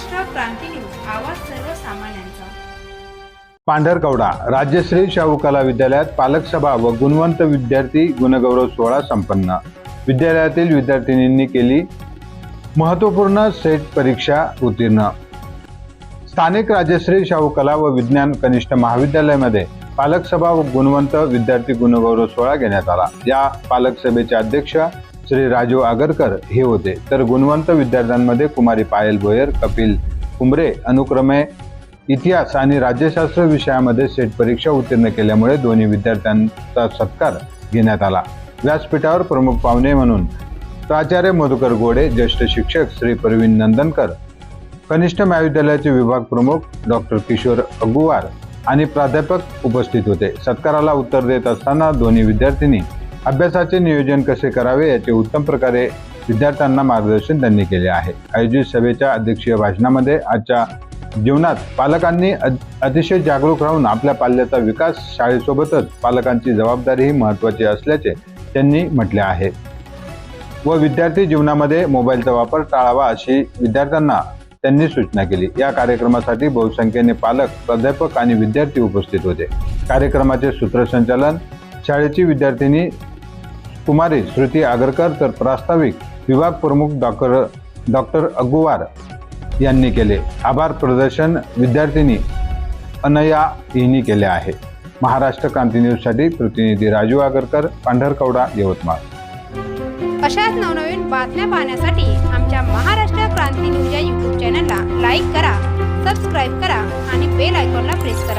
Maharashtra Kranti news आवाज सर्वसामान्यांचा. पांढरकवडा राज्यश्री शाहू कला विद्यालयात पालक सभा व गुणवंत विद्यार्थी गुणगौरव सोहळा संपन्न. विद्यालयातील विद्यार्थिनींनी केली महत्त्वपूर्ण सेट परीक्षा उत्तीर्ण. स्थानिक राज्यश्री शाहू कला व विज्ञान कनिष्ठ महाविद्यालयामध्ये पालक सभा व गुणवंत विद्यार्थी गुणगौरव सोहळा घेण्यात आला. या पालक सभेचे अध्यक्ष श्री राजू आगरकर हे होते. तर गुणवंत विद्यार्थ्यांमध्ये कुमारी पायल भोयर कपिल कुंबरे अनुक्रमे इतिहास आणि राज्यशास्त्र विषयामध्ये सेट परीक्षा उत्तीर्ण केल्यामुळे दोन्ही विद्यार्थ्यांचा सत्कार घेण्यात आला. व्यासपीठावर प्रमुख पाहुणे म्हणून प्राचार्य मधुकर गोडे ज्येष्ठ शिक्षक श्री प्रवीण नंदनकर कनिष्ठ महाविद्यालयाचे विभाग प्रमुख डॉक्टर किशोर अगुवार आणि प्राध्यापक उपस्थित होते. सत्काराला उत्तर देत असताना दोन्ही विद्यार्थिनी अभ्यासाचे नियोजन कसे करावे याचे उत्तम प्रकारे विद्यार्थ्यांना मार्गदर्शन त्यांनी केले आहे. आयोजित सभेच्या अध्यक्षीय भाषणामध्ये आजच्या जीवनात पालकांनी अतिशय जागरूक राहून आपल्या पाल्याचा विकास शाळेसोबतच पालकांची जबाबदारीही महत्त्वाची असल्याचे त्यांनी म्हटले आहे. व विद्यार्थी जीवनामध्ये मोबाईलचा वापर टाळावा अशी विद्यार्थ्यांना त्यांनी सूचना केली. या कार्यक्रमासाठी बहुसंख्येने पालक प्राध्यापक आणि विद्यार्थी उपस्थित होते. कार्यक्रमाचे सूत्रसंचालन शाळेची विद्यार्थिनी कुमारी श्रुती आगरकर तर प्रास्ताविक विभाग प्रमुख डॉक्टर डॉक्टर अगुवार यांनी केले. आभार प्रदर्शन विद्यार्थिनी अनया यांनी केले आहे. महाराष्ट्र क्रांती न्यूजसाठी प्रतिनिधी राजू आगरकर पांढरकवडा यवतमाळ. अशाच नवनवीन बातम्या पाहण्यासाठी आमच्या महाराष्ट्र क्रांती न्यूज या यूट्यूब चॅनलला लाईक करा सबस्क्राईब करा आणि बेल आयकॉनला प्रेस करा.